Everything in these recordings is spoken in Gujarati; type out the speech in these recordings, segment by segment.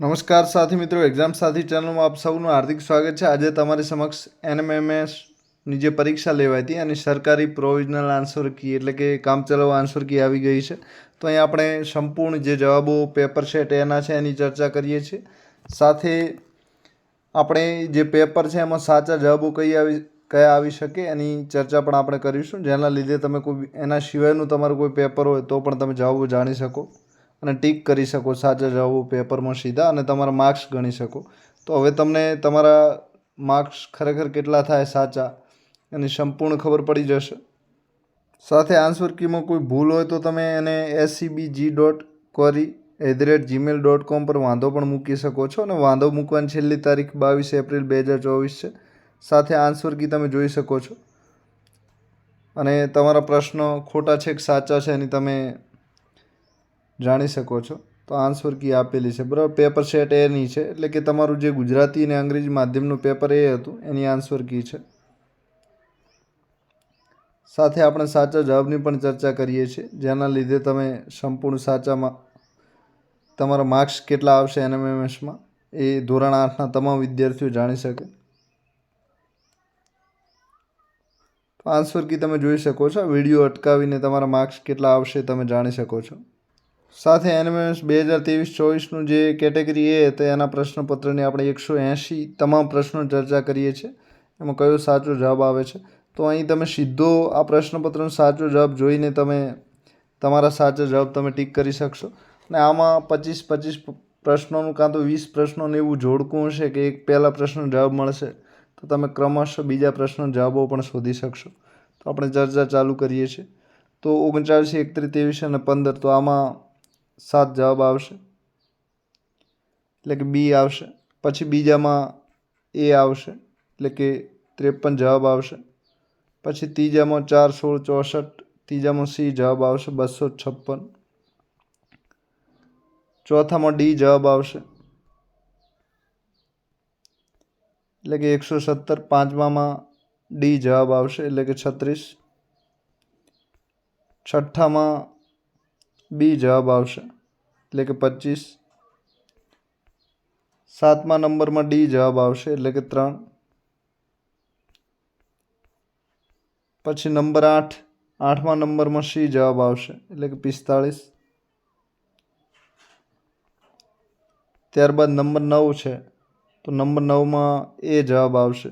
નમસ્કાર સાથી મિત્રો એક્ઝામ સાથી ચેનલમાં આપ સૌનું હાર્દિક સ્વાગત છે. આજે તમારી સમક્ષ એનએમએમએસની જે પરીક્ષા લેવાઈ હતી અને સરકારી પ્રોવિઝનલ આન્સર કી એટલે કે કામચલાઉ આન્સર કી આવી ગઈ છે. તો અહીં આપણે સંપૂર્ણ જે જવાબો પેપર છે એના છે એની ચર્ચા કરીએ છીએ. સાથે આપણે જે પેપર છે એમાં સાચા જવાબો કઈ આવી, કયા આવી શકે એની ચર્ચા પણ આપણે કરીશું. જેના લીધે તમે કોઈ, એના સિવાયનું તમારું કોઈ પેપર હોય તો પણ તમે જવાબો જાણી શકો. અને ટીક કરી શકો સાચા જવાબો પેપરમાં સીધા અને તમારા માર્ક્સ ગણી શકો. તો હવે તમને તમારા માર્ક્સ ખરેખર કેટલા થાય સાચા, એની સંપૂર્ણ ખબર પડી જશે. સાથે આન્સર કીમાં કોઈ ભૂલ હોય તો તમે એને SCBG dot Kori at the rate Gmail dot com પર વાંધો પણ મૂકી શકો છો અને વાંધો મૂકવાની છેલ્લી તારીખ બાવીસ એપ્રિલ બે હજાર ચોવીસ છે. સાથે આન્સર કી તમે જોઈ શકો છો. અને તમારા પ્રશ્નો ખોટા છે કે સાચા છે એની તમે જાણી શકો છો. તો આન્સર કી આપેલી છે. બરાબર? પેપર સેટ એની છે. એટલે કે તમારું જે ગુજરાતી અને અંગ્રેજી માધ્યમનું પેપર એ હતું, એની આન્સર કી છે. સાથે આપણે સાચા જવાબની પણ ચર્ચા કરીએ છીએ. જેના લીધે તમે સંપૂર્ણ સાચામાં તમારા માર્ક્સ કેટલા આવશે એનએમએમએસમાં એ ધોરણ આઠના તમામ વિદ્યાર્થીઓ જાણી શકે. તો આન્સર કી તમે જોઈ શકો છો. વીડિયો અટકાવીને તમારા માર્ક્સ કેટલા આવશે તમે જાણી શકો છો. સાથે એનએમએસ બે હજાર ત્રેવીસ ચોવીસનું જે કેટેગરી એ તો એના પ્રશ્નપત્રની આપણે એકસો એંશી તમામ પ્રશ્નો ચર્ચા કરીએ છીએ. એમાં કયો સાચો જવાબ આવે છે? તો અહીં તમે સીધો આ પ્રશ્નપત્રનો સાચો જવાબ જોઈને તમે તમારા સાચા જવાબ તમે ટીક કરી શકશો. અને આમાં પચીસ પચીસ પ્રશ્નોનું કાં તો વીસ પ્રશ્નોનું એવું જોડકું હશે કે એક પહેલા પ્રશ્નનો જવાબ મળશે, તો તમે ક્રમશઃ બીજા પ્રશ્નો જવાબો પણ શોધી શકશો. તો આપણે ચર્ચા ચાલુ કરીએ છીએ. તો ઓગણચાળીસ, એકત્રીસ, ત્રેવીસ અને પંદર, તો આમાં સાત જવાબ આવશે. એટલે કે બી આવશે. પછી બીજામાં એ આવશે. એટલે કે ત્રેપન જવાબ આવશે. પછી ત્રીજામાં ચાર, સોળ, ચોસઠ, ત્રીજામાં સી જવાબ આવશે, બસો છપ્પન. ચોથામાં ડી જવાબ આવશે. એટલે કે એકસો સત્તર, પાંચમામાં ડી જવાબ આવશે, એટલે કે છત્રીસ. છઠ્ઠામાં બી જવાબ આવશે. એટલે કે પચીસ. સાતમા નંબરમાં ડી જવાબ આવશે, એટલે કે ત્રણ. પછી નંબર આઠ, આઠમા નંબરમાં સી જવાબ આવશે, એટલે કે પિસ્તાળીસ. ત્યારબાદ નંબર નવ છે, તો નંબર નવમાં એ જવાબ આવશે,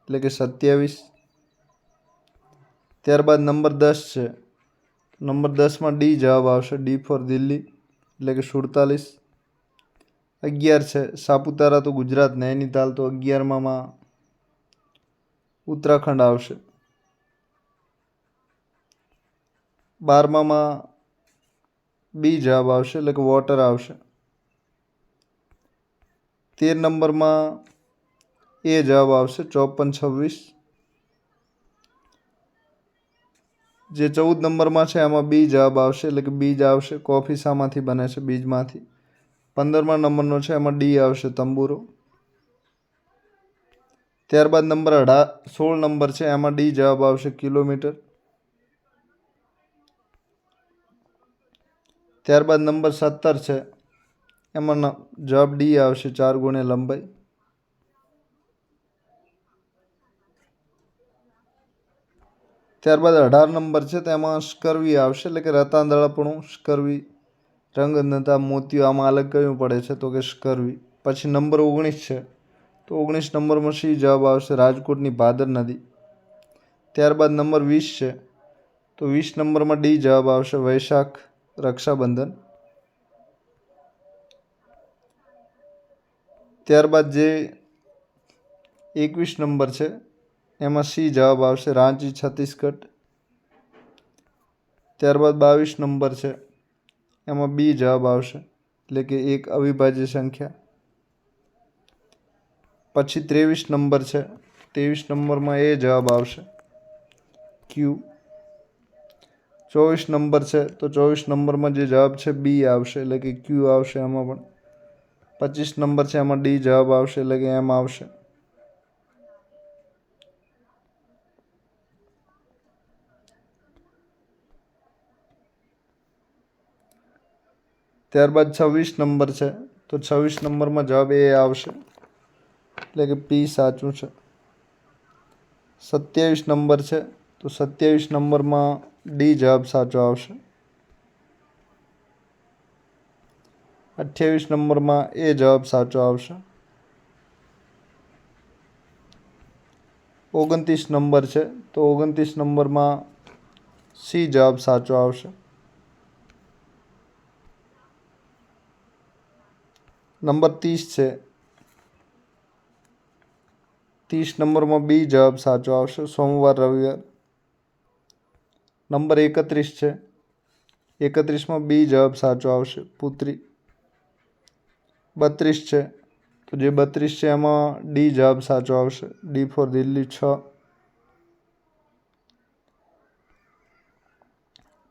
એટલે કે સત્યાવીસ. ત્યારબાદ નંબર દસ છે નંબર દસમાં ડી જવાબ આવશે, ડી ફોર દિલ્હી. એટલે કે સુડતાલીસ. અગિયાર છે. સાપુતારા તો ગુજરાત નૈનીતાલ તો અગિયારમાં ઉત્તરાખંડ આવશે. બારમામાં બી જવાબ આવશે, એટલે કે વોટર આવશે. તેર નંબરમાં એ જવાબ આવશે, ચોપન છવ્વીસ. જે ચૌદ નંબરમાં છે, એમાં બી જવાબ આવશે. એટલે કે બીજ આવશે. કોફી શામાંથી બને છે, બીજમાંથી. પંદરમા નંબરનો છે, એમાં ડી આવશે તંબુરો. ત્યારબાદ નંબર અઢાર સોળ નંબર છે, એમાં ડી જવાબ આવશે કિલોમીટર. ત્યારબાદ નંબર સત્તર છે, એમાં જવાબ ડી આવશે ચાર ગુણે લંબાઈ. ત્યારબાદ અઢાર નંબર છે, તેમાં સ્કરવી આવશે, એટલે કે રતાંદળપણું સ્કર્વી રંગનતા મોતીઓ આમાં અલગ કયું પડે છે, તો કે સ્કરવી પછી નંબર ઓગણીસ છે, તો ઓગણીસ નંબરમાં સી જવાબ આવશે? રાજકોટની ભાદર નદી. ત્યારબાદ નંબર વીસ છે, તો વીસ નંબરમાં ડી જવાબ આવશે, વૈશાખ રક્ષાબંધન. ત્યારબાદ જે એકવીસ નંબર છે એમાં સી જવાબ આવશે? રાંચી, છત્તીસગઢ. ત્યારબાદ બાવીસ નંબર છે. એમાં બી જવાબ આવશે. એટલે કે એક અવિભાજ્ય સંખ્યા. પછી ત્રેવીસ નંબર છે. ત્રેવીસ નંબરમાં એ જવાબ આવશે. ક્યુ. ચોવીસ નંબર છે. તો ચોવીસ નંબરમાં જે જવાબ છે, બી આવશે. એટલે કે ક્યુ આવશે એમાં પણ. પચીસ નંબર છે, એમાં ડી જવાબ આવશે. એટલે કે એમ આવશે. ત્યારબાદ છવ્વીસ નંબર છે. તો છવ્વીસ નંબરમાં જવાબ એ આવશે. એટલે કે પી સાચું છે. સત્યાવીસ નંબર છે. તો સત્યાવીસ નંબરમાં ડી જવાબ સાચો આવશે. અઠ્યાવીસ નંબરમાં એ જવાબ સાચો આવશે. ઓગણત્રીસ નંબર છે. તો ઓગણત્રીસ નંબરમાં સી જવાબ સાચો આવશે. નંબર ત્રીસ છે. ત્રીસ નંબરમાં બી જવાબ સાચો આવશે. સોમવાર, રવિવાર. નંબર એકત્રીસ છે. એકત્રીસમાં બી જવાબ સાચો આવશે. પુત્રી. બત્રીસ છે. તો જે બત્રીસ છે એમાં ડી જવાબ સાચો આવશે. ડી ફોર દિલ્હી, છ.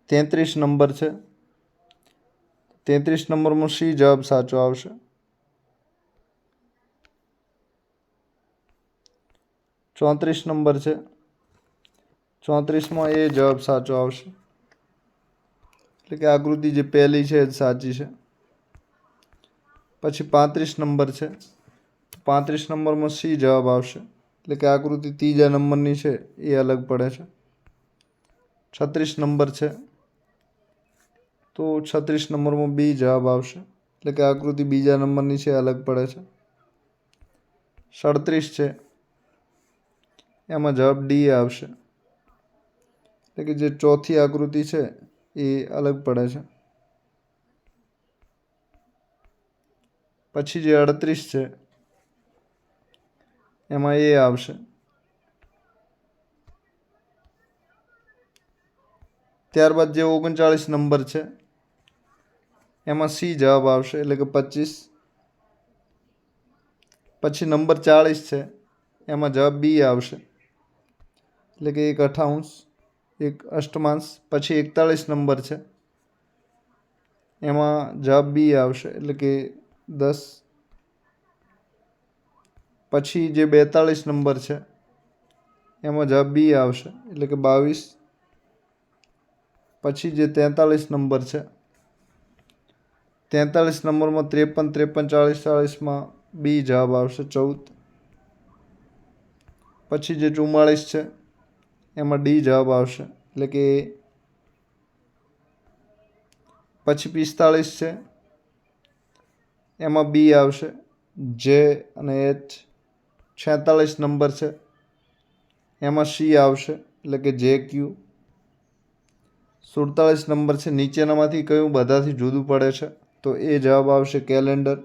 તેત્રીસ નંબર છે. તેત્રીસ નંબરમાં સી જવાબ સાચો આવશે. ચોત્રીસ નંબર છે. ચોત્રીસમાં એ જવાબ સાચો આવશે. એટલે કે આકૃતિ જે પહેલી છે એ સાચી છે. પછી પાંત્રીસ નંબર છે. પાંત્રીસ નંબરમાં સી જવાબ આવશે. એટલે કે આકૃતિ ત્રીજા નંબરની છે એ અલગ પડે છે. છત્રીસ નંબર છે. તો છત્રીસ નંબરમાં બી જવાબ આવશે. એટલે કે આકૃતિ બીજા નંબરની છે અલગ પડે છે. સડત્રીસ છે. એમાં જવાબ ડી આવશે. એટલે કે જે ચોથી આકૃતિ છે, એ અલગ પડે છે. પછી જે અડત્રીસ છે, એમાં એ આવશે. ત્યારબાદ જે ઓગણચાળીસ નંબર છે, એમાં સી જવાબ આવશે, એટલે કે પચીસ. પછી નંબર ચાળીસ છે, એમાં જવાબ બી આવશે. એટલે કે એક અઠાઉંશ એક અષ્ટમાંશ, પછી એકતાળીસ નંબર છે. એમાં જવાબ બી આવશે, એટલે કે દસ, પછી જે બેતાળીસ નંબર છે, એમાં જવાબ બી આવશે, એટલે કે બાવીસ, પછી જે તેતાળીસ નંબર છે, તેતાળીસ નંબરમાં ત્રેપન ત્રેપન, ચાળીસ, ચાળીસમાં બી જવાબ આવશે ચૌદ, પછી જે ચુમ્માળીસ છે એમાં ડી જવાબ આવશે. એટલે કે પછી પિસ્તાળીસ છે. એમાં બી આવશે. જે અને એચ છેતાળીસ નંબર છે. એમાં સી આવશે. એટલે કે જે ક્યુ. સુડતાળીસ નંબર છે. નીચેનામાંથી કયું બધાથી જુદું પડે છે. તો એ જવાબ આવશે કેલેન્ડર.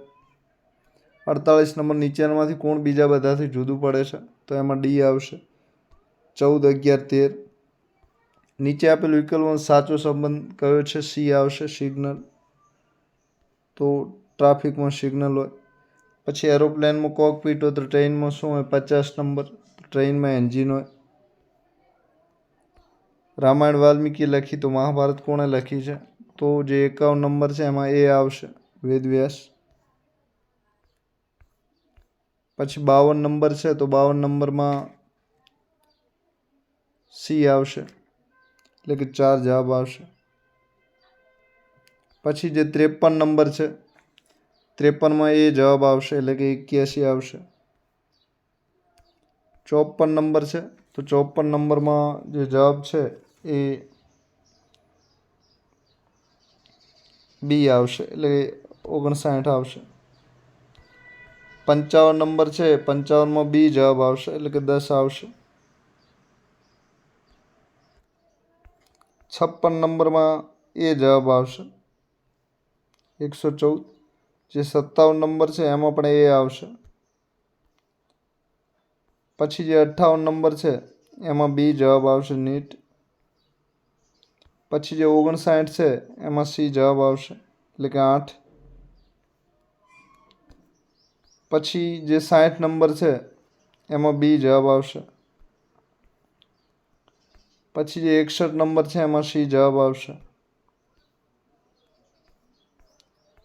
અડતાળીસ નંબર નીચેનામાંથી કોણ બીજા બધાથી જુદું પડે છે. તો એમાં ડી આવશે. ચૌદ અગિયાર તેર. નીચે આપેલ વિકલ્પોનો સાચો સંબંધ કયો છે? સી આવશે, સિગ્નલ. તો ટ્રાફિકમાં સિગ્નલ હોય. પછી એરોપ્લેનમાં કોકપીટ હોય તો ટ્રેનમાં શું હોય? પચાસ નંબર. ટ્રેનમાં એન્જિન હોય. રામાયણ વાલ્મીકી લખી તો મહાભારત કોણે લખી છે? તો જે એકાવન નંબર છે એમાં એ આવશે. વેદવ્યાસ. પછી બાવન નંબર છે તો બાવન નંબરમાં સી આવશે. એટલે કે ચાર જવાબ આવશે. પછી જે ત્રેપન નંબર છે, ત્રેપનમાં એ જવાબ આવશે, એટલે કે એક્યાસી આવશે. ચોપન નંબર છે, તો ચોપન નંબરમાં જે જવાબ છે, એ બી આવશે, એટલે ઓગણસાઠ આવશે. પંચાવન નંબર છે, પંચાવનમાં બી જવાબ આવશે, એટલે કે દસ આવશે. છપ્પન નંબરમાં એ જવાબ આવશે. એકસો ચૌદ. જે સત્તાવન નંબર છે, એમાં પણ એ આવશે. પછી જે અઠ્ઠાવન નંબર છે, એમાં બી જવાબ આવશે નીટ. પછી જે ઓગણસાઠ છે, એમાં સી જવાબ આવશે, એટલે કે આઠ. પછી જે સાઠ નંબર છે, એમાં બી જવાબ આવશે. પછી જે એકસઠ નંબર છે એમાં સી જવાબ આવશે.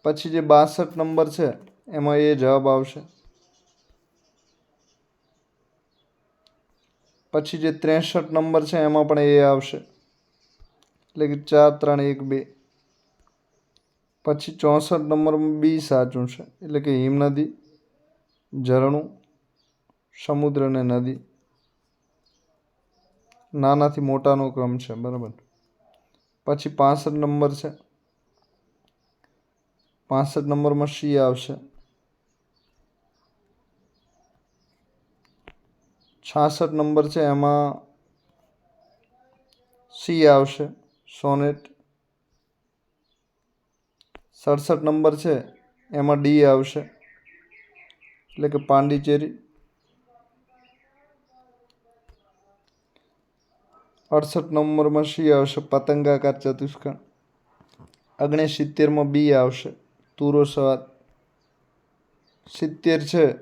પછી જે બાસઠ નંબર છે એમાં એ જવાબ આવશે. પછી જે ત્રેસઠ નંબર છે એમાં પણ એ આવશે. એટલે કે ચાર, ત્રણ, એક, બે. પછી ચોસઠ નંબરમાં બી સાચું છે. એટલે કે હિમનદી, ઝરણું, સમુદ્ર અને નદી. નાનાથી મોટાનો ક્રમ છે, બરાબર. પછી પાસઠ નંબર છે. પાસઠ નંબરમાં સી આવશે? છાસઠ નંબર છે, એમાં સી આવશે? સોનેટ. સડસઠ નંબર છે, એમાં ડી આવશે. એટલે કે પાંડિચેરી. અડસઠ નંબરમાં સી આવશે, પતંગાકાર ચતુષ્કોણ. ઓગણસિત્તેરમાં બી આવશે, તુરો સ્વાદ સિત્તેર છે.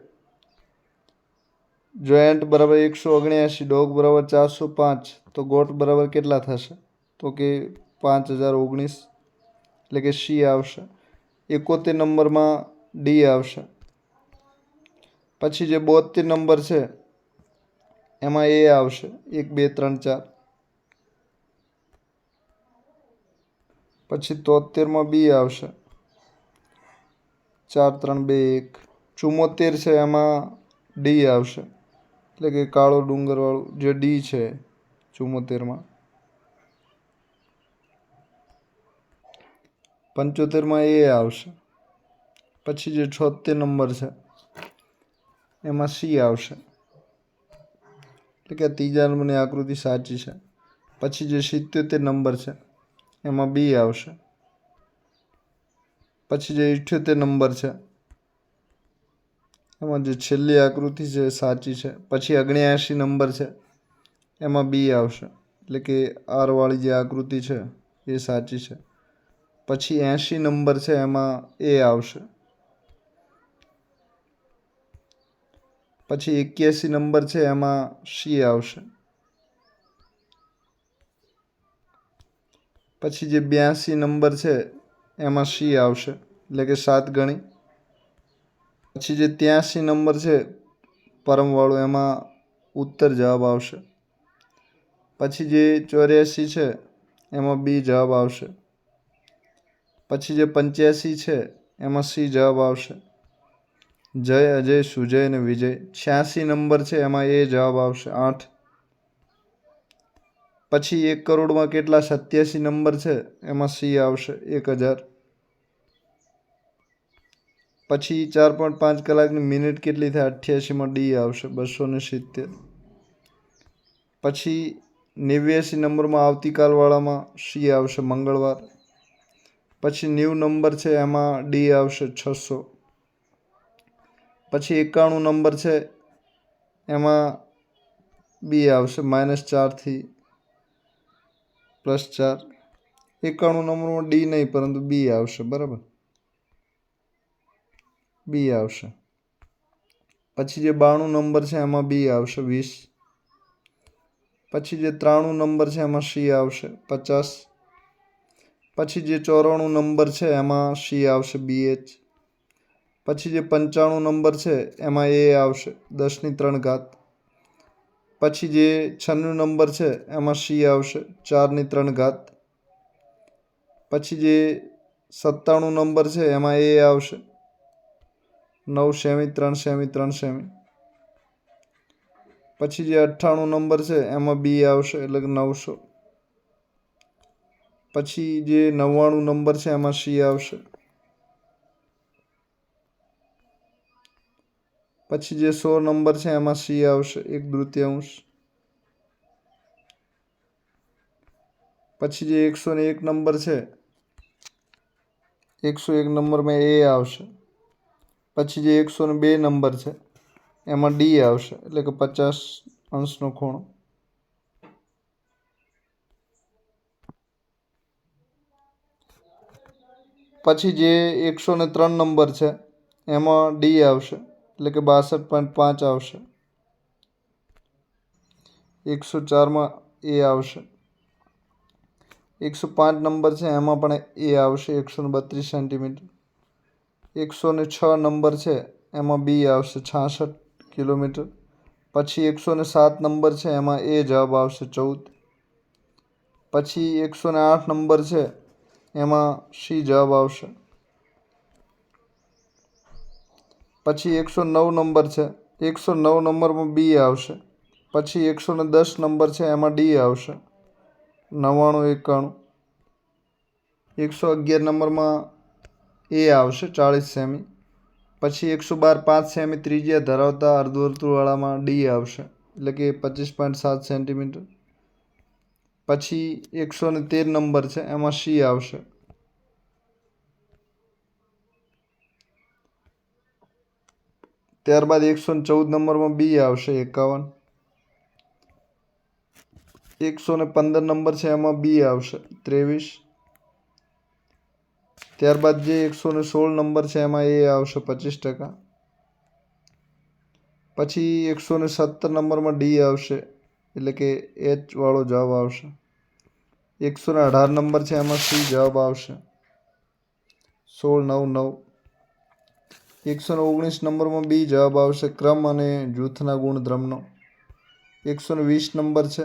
જોયન્ટ બરાબર એકસો ઓગણ્યાસી ડોગ બરાબર ચારસો પાંચ. તો ગોટ બરાબર કેટલા થશે? તો કે પાંચ હજાર ઓગણીસ. એટલે કે સી આવશે. એકોતેર નંબરમાં ડી આવશે. પછી જે બોતેર નંબર છે, એમાં એ આવશે. એક, બે, ત્રણ, ચાર. પછી તોતેરમાં બી આવશે. ચાર, ત્રણ, બે, એક. ચુમ્મોતેર છે એમાં ડી આવશે. એટલે કે કાળો ડુંગરવાળું જે ડી છે ચુમ્મોતેરમાં. પંચોતેરમાં એ આવશે. પછી જે છોતેર નંબર છે એમાં સી આવશે. એટલે કે ત્રીજા નંબરની આકૃતિ સાચી છે. પછી જે સિત્યોતેર નંબર છે એમાં બી આવશે. પછી જે ઇઠ્યોતેર નંબર છે, એમાં જે છેલ્લી આકૃતિ છે સાચી છે. પછી અગણ્યાએંશી નંબર છે, એમાં બી આવશે. એટલે કે આરવાળી જે આકૃતિ છે એ સાચી છે. પછી એંશી નંબર છે એમાં એ આવશે. પછી એક્યાસી નંબર છે એમાં સી આવશે. પછી જે બ્યાસી નંબર છે, એમાં સી આવશે. એટલે કે સાત ગણી. પછી જે ત્યાંસી નંબર છે, પરમવાળું, એમાં ઉત્તર જવાબ આવશે. પછી જે ચોર્યાસી છે, એમાં બી જવાબ આવશે. પછી જે પંચ્યાસી છે, એમાં સી જવાબ આવશે. જય અજય, સુજય અને વિજય. છ્યાસી નંબર છે, એમાં એ જવાબ આવશે. આઠ. પછી એક કરોડમાં કેટલા સત્યાસી નંબર છે? એમાં સી આવશે, એક હજાર. પછી ચાર પોઈન્ટ પાંચ કલાકની મિનિટ કેટલી થાય? અઠ્યાસીમાં ડી આવશે, બસો ને સિત્તેર. પછી નેવ્યાસી નંબરમાં આવતીકાલવાળામાં સી આવશે, મંગળવાર. પછી નેવું નંબર છે, એમાં ડી આવશે, છસો. પછી એકાણું નંબર છે, એમાં બી આવશે, માઇનસ ચારથી પ્લસ ચાર. એકાણું નંબરમાં ડી નહીં, પરંતુ બી આવશે, બરાબર? બી આવશે. પછી જે બાણું નંબર છે, એમાં બી આવશે, વીસ. પછી જે ત્રાણું નંબર છે, એમાં સી આવશે, પચાસ. પછી જે ચોરાણું નંબર છે, એમાં સી આવશે બી એચ પછી જે પંચાણું નંબર છે, એમાં એ આવશે, દસની ત્રણ ઘાત. પછી જે છન્નું નંબર છે, એમાં સી આવશે. ચારની ત્રણ ઘાત. પછી જે સત્તાણું નંબર છે, એમાં એ આવશે. નવ સેમી, ત્રણ સેમી ત્રણ સેમી. પછી જે અઠ્ઠાણું નંબર છે, એમાં બી આવશે, એટલે નવસો. પછી જે નવ્વાણું નંબર છે, એમાં સી આવશે. પછી જે સો નંબર છે, એમાં સી આવશે, એક તૃતીયાંશ. પછી જે એકસો ને એક નંબર છે, એકસો એક નંબરમાં એ આવશે. પછી જે એકસો ને બે નંબર છે, એમાં ડી આવશે, એટલે કે પચાસ અંશનો ખૂણો. પછી જે એકસો ને ત્રણ નંબર છે, એમાં ડી આવશે. એટલે કે બાસઠ પોઈન્ટ પાંચ આવશે. એકસો ચારમાં એ આવશે. એકસો પાંચ નંબર છે, એમાં પણ એ આવશે, એકસો બત્રીસ સેન્ટીમીટર એકસો ને છ નંબર છે, એમાં બી આવશે, છાસઠ કિલોમીટર. પછી એકસો ને સાત નંબર છે, એમાં એ જવાબ આવશે ચૌદ. પછી એકસો ને આઠ નંબર છે, એમાં સી જવાબ આવશે. પછી એકસો નવ નંબર છે. એકસો નવ નંબરમાં બી આવશે. પછી એકસો ને દસ નંબર છે, એમાં ડી આવશે. નવ્વાણું, એકાણું. એકસો અગિયાર નંબરમાં એ આવશે, ચાળીસ સેમી. પછી એકસો બાર, પાંચ સેમી ત્રિજ્યા ધરાવતા અર્ધવર્તુળવાળામાં ડી આવશે, એટલે કે પચીસ પોઈન્ટ સાત સેન્ટીમીટર. પછી એકસો ને તેર નંબર છે, એમાં સી આવશે. ત્યારબાદ એકસો ચૌદ નંબરમાં બી આવશે એકાવન. એકસો ને પંદર નંબર છે, એમાં બી આવશે ત્રેવીસ. ત્યારબાદ જે એકસો ને સોળ નંબર છે, એમાં એ આવશે પચીસ ટકા. પછી એકસો ને સત્તર નંબરમાં ડી આવશે, એટલે કે એચ વાળો જવાબ આવશે. એકસો ને અઢાર નંબર છે, એમાં સી જવાબ આવશે. સોળ, નવ નવ. એકસો ઓગણીસ નંબરમાં બી જવાબ આવશે ક્રમ અને જૂથના ગુણધર્મનો એકસો વીસ નંબર છે,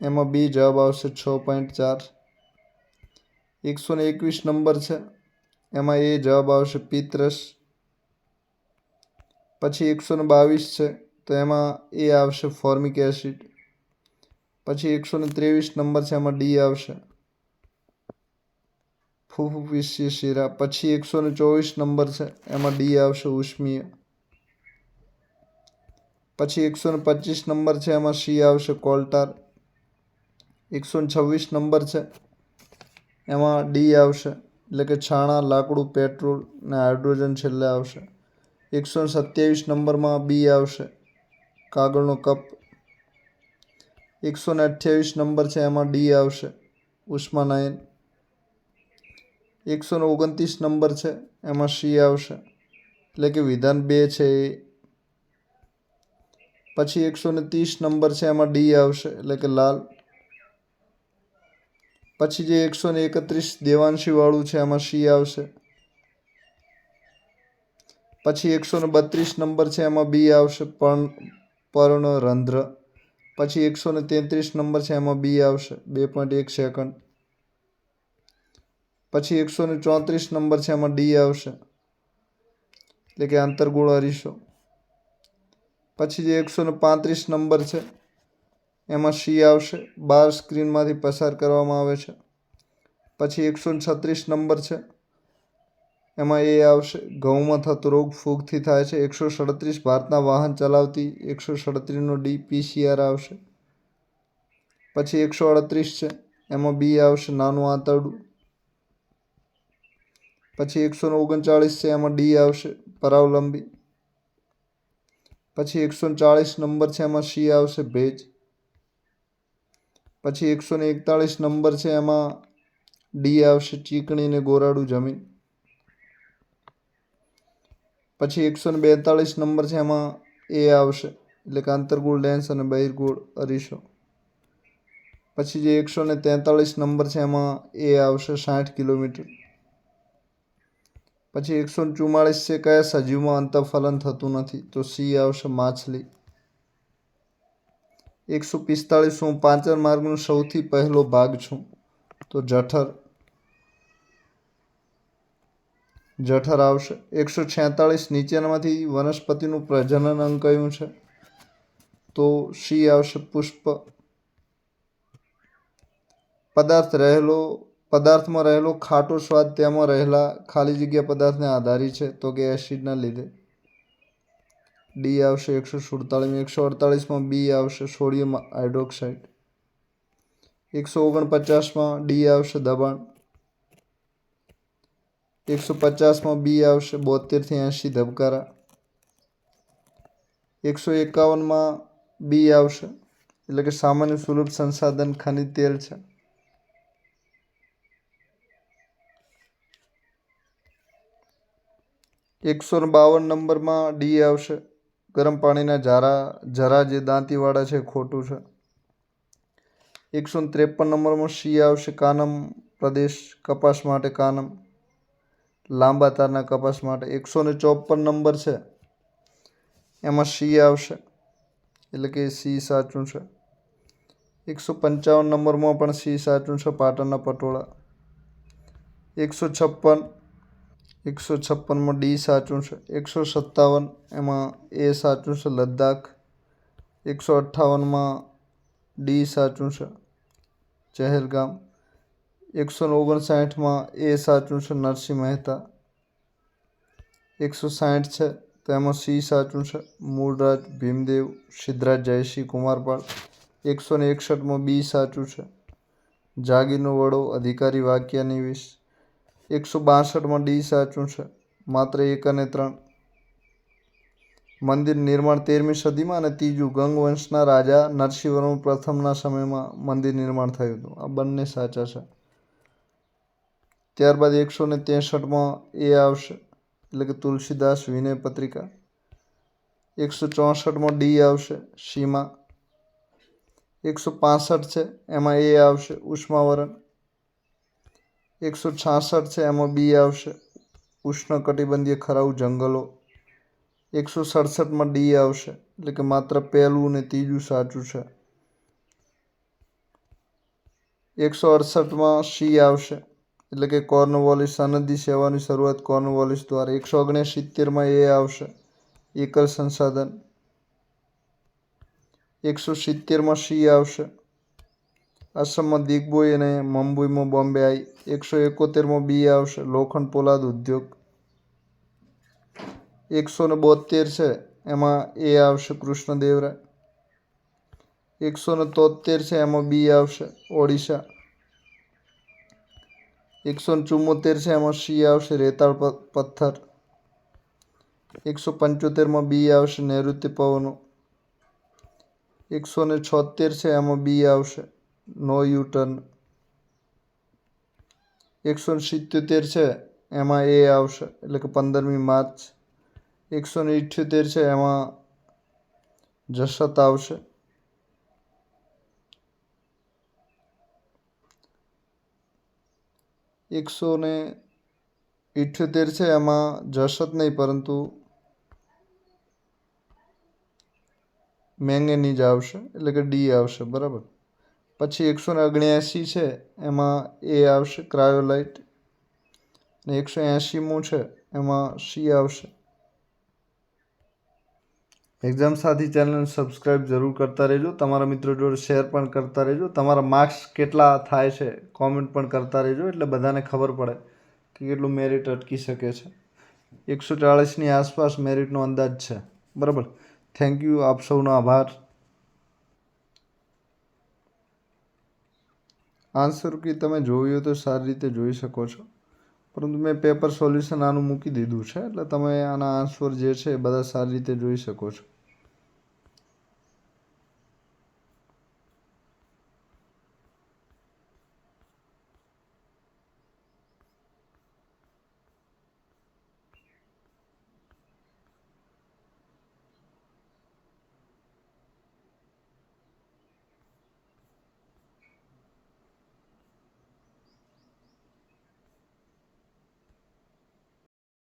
એમાં બી જવાબ આવશે છ પોઈન્ટ ચાર. એકસો એકવીસ નંબર છે, એમાં એ જવાબ આવશે પિત્રસ. પછી એકસો બાવીસ છે, તો એમાં એ આવશે ફોર્મિક એસિડ. પછી એકસો ત્રેવીસ નંબર છે, એમાં ડી આવશે. ફુફુપિસ્ય શીરા. પછી એકસો ને ચોવીસ નંબર છે. એમાં ડી આવશે ઉષ્મીય. પછી એકસો ને પચીસ નંબર છે. એમાં સી આવશે કોલ્ટાર એકસો ને છવ્વીસ નંબર છે. એમાં ડી આવશે. એટલે કે છાણા, લાકડું, પેટ્રોલ ને હાઇડ્રોજન છેલ્લે આવશે. એકસો સત્યાવીસ નંબરમાં બી આવશે. કાગળનો કપ. એકસો અઠ્યાવીસ નંબર છે. એમાં ડી આવશે. ઉષ્માનયન. એકસો ને ઓગણત્રીસ નંબર છે. એમાં સી આવશે. એટલે કે વિધાન બે છે એ. પછી એકસો ને ત્રીસ નંબર છે, એમાં ડી આવશે. એટલે કે લાલ. પછી જે એકસો ને એકત્રીસ દેવાંશીવાળું છે, એમાં સી આવશે. પછી એકસો ને બત્રીસ નંબર છે, એમાં બી આવશે. પર્ણ પર્ણ રંધ્ર પછી એકસો ને તેત્રીસ નંબર છે, એમાં બી આવશે. બે પોઈન્ટ એક સેકન્ડ પછી એકસો ને ચોત્રીસ નંબર છે એમાં ડી આવશે. એટલે કે આંતરગોળ અરીસો પછી જે એકસો ને પાંત્રીસ નંબર છે, એમાં સી આવશે. બાર સ્ક્રીનમાંથી પસાર કરવામાં આવે છે. પછી એકસો ને છત્રીસ નંબર છે, એમાં એ આવશે. ઘઉંમાં થતો રોગ ફૂગથી થાય છે. એકસો સડત્રીસ ભારતના વાહન ચલાવતી એકસો સડત્રીસનો ડી પીસીઆર આવશે. પછી એકસો અડત્રીસ છે, એમાં બી આવશે. નાનું આંતરડું. પછી એકસો ઓગણચાળીસ છે, એમાં ડી આવશે, પરાવલંબી. પછી એકસો ચાળીસ નંબર છે, એમાં સી આવશે, ભેજ. પછી એકસો ને એકતાળીસ નંબર છે, એમાં ડી આવશે, ચીકણી ને ગોરાડું જમીન. પછી એકસો ને બેતાળીસ નંબર છે, એમાં એ આવશે, એટલે કે આંતરગોળ લેન્સ અને બહિર્ગોળ અરીસો. પછી જે એકસો ને તેતાળીસ નંબર છે, એમાં એ આવશે, સાઠ કિલોમીટર. પછી એકસો ચુમ્માળીસ છે કયા? સજીવમાં અંતઃફલન થતું નથી. તો સી આવશે માછલી. એકસો પિસ્તાળીસ હું પાંચર માર્ગનો સૌથી પહેલો ભાગ છું. તો જઠર. જઠર આવશે. એકસો છેતાળીસ નીચેનામાંથી વનસ્પતિનું પ્રજનન અંગ કયું છે? તો સી આવશે પુષ્પ. પદાર્થ રહેલો પદાર્થમાં રહેલો ખાટો સ્વાદ તેમાં રહેલા ખાલી જગ્યા પદાર્થને આધારી છે, તો કે એસિડના લીધે. ડી આવશે એકસો સુડતાળીસમાં. એકસો અડતાળીસમાં બી આવશે સોડિયમ હાઇડ્રોક્સાઇડ. એકસો ઓગણપચાસમાં ડી આવશે દબાણ. એકસો પચાસમાં બી આવશે બોતેરથી એંશી ધબકારા. એકસો એકાવનમાં બી આવશે. એટલે કે સામાન્ય સુલભ સંસાધન ખનિજ તેલ છે. એકસો બાવન નંબરમાં ડી આવશે. ગરમ પાણીના ઝારા જરા જે દાંતીવાળા છે ખોટું છે. એકસો ત્રેપન નંબરમાં સી આવશે કાનમ પ્રદેશ કપાસ માટે કાનમ. લાંબા તારના કપાસ માટે એકસો ને ચોપન નંબર છે. એમાં સી આવશે. એટલે કે સી સાચું છે. એકસો પંચાવન નંબરમાં પણ સી સાચું છે પાટણના પટોળા. એકસો છપ્પન એકસો છપ્પનમાં ડી સાચું છે. એકસો સત્તાવન એમાં એ સાચું છે, લદ્દાખ. એકસો અઠ્ઠાવનમાં ડી સાચું છે ચહેલગામ એકસો ઓગણસાઠમાં એ સાચું છે, નરસિંહ મહેતા. એકસો સાઠ છે, તો એમાં સી સાચું છે, મૂળરાજ ભીમદેવ, સિદ્ધરાજ જયસિંહ કુમારપાળ. એકસો ને એકસઠમાં બી સાચું છે, જાગીરનો વડો, અધિકારી વાક્યની વીસ એકસો બાસઠમાં ડી સાચું છે. માત્ર એક અને ત્રણ. મંદિર નિર્માણ તેરમી સદીમાં અને ત્રીજું ગંગવંશના રાજા નરસિંહવર્મા પ્રથમના સમયમાં મંદિર નિર્માણ થયું હતું. આ બંને સાચા છે. ત્યારબાદ એકસો ને ત્રેસઠમાં એ આવશે. એટલે કે તુલસીદાસ વિનય પત્રિકા. એકસો ચોસઠમાં ડી આવશે, સીમા. એકસો પાસઠ છે, એમાં એ આવશે, ઉષ્માવરણ. એકસો છાસઠ છે, એમાં બી આવશે. ઉષ્ણકટિબંધીય ખરાઉ જંગલો. એકસો સડસઠમાં ડી આવશે, એટલે કે માત્ર પહેલું ને ત્રીજું સાચું છે. એકસો અડસઠમાં સી આવશે, એટલે કે કોર્નવોલિસ સનદી સેવાની શરૂઆત કોર્નવોલિસ દ્વારા. એકસો ઓગણસિત્તેરમાં એ આવશે, એકલ સંસાધન. એકસો સિત્તેરમાં સી આવશે આસામમાં દિગ્બોય અને મુંબઈમાં બોમ્બે આઈ એકસો એકોતેરમાં બી આવશે. લોખંડ પોલાદ ઉદ્યોગ. એકસો ને બોતેર છે. એમાં એ આવશે કૃષ્ણદેવરાય. એકસો ને તોતેર છે. એમાં બી આવશે. ઓડિશા. એકસો ને ચુમ્મોતેર છે. એમાં સી આવશે. રેતાળ પથ્થર. એકસો પંચોતેરમાં બી આવશે. નૈઋત્ય પવનો. એકસો ને છોતેર છે. એમાં બી આવશે. No U turn. એકસો સિત્યોતેર છે, એમાં એ આવશે, એટલે કે પંદરમી માર્ચ. એકસો ને ઇઠ્યોતેર છે, એમાં જસત આવશે. એકસો ને ઇઠ્યોતેર છે, એમાં જસત નહીં, પરંતુ મેંગેનીજ આવશે, એટલે કે ડી આવશે, બરાબર? પછી એકસો ને ઓગણ્યાસી છે, એમાં એ આવશે ક્રાયોલાઇટ ને એકસો એંશીમું છે, એમાં સી આવશે. એક્ઝામ સાથી ચેનલને સબસ્ક્રાઈબ જરૂર કરતા રહેજો. તમારા મિત્રો જોડે શેર પણ કરતા રહેજો. તમારા માર્ક્સ કેટલા થાય છે કોમેન્ટ પણ કરતા રહેજો, એટલે બધાને ખબર પડે કે કેટલું મેરિટ અટકી શકે છે. એકસો ચાળીસની આસપાસ મેરિટનો અંદાજ છે. બરાબર? થેન્ક યુ આપ સૌનો આભાર. આન્સર કી તમે જોયું હોય તો સારી રીતે જોઈ શકો છો. પરંતુ મેં પેપર સોલ્યુશન આનું મૂકી દીધું છે, એટલે તમે આના આન્સર જે છે એ બધા સારી રીતે જોઈ શકો છો.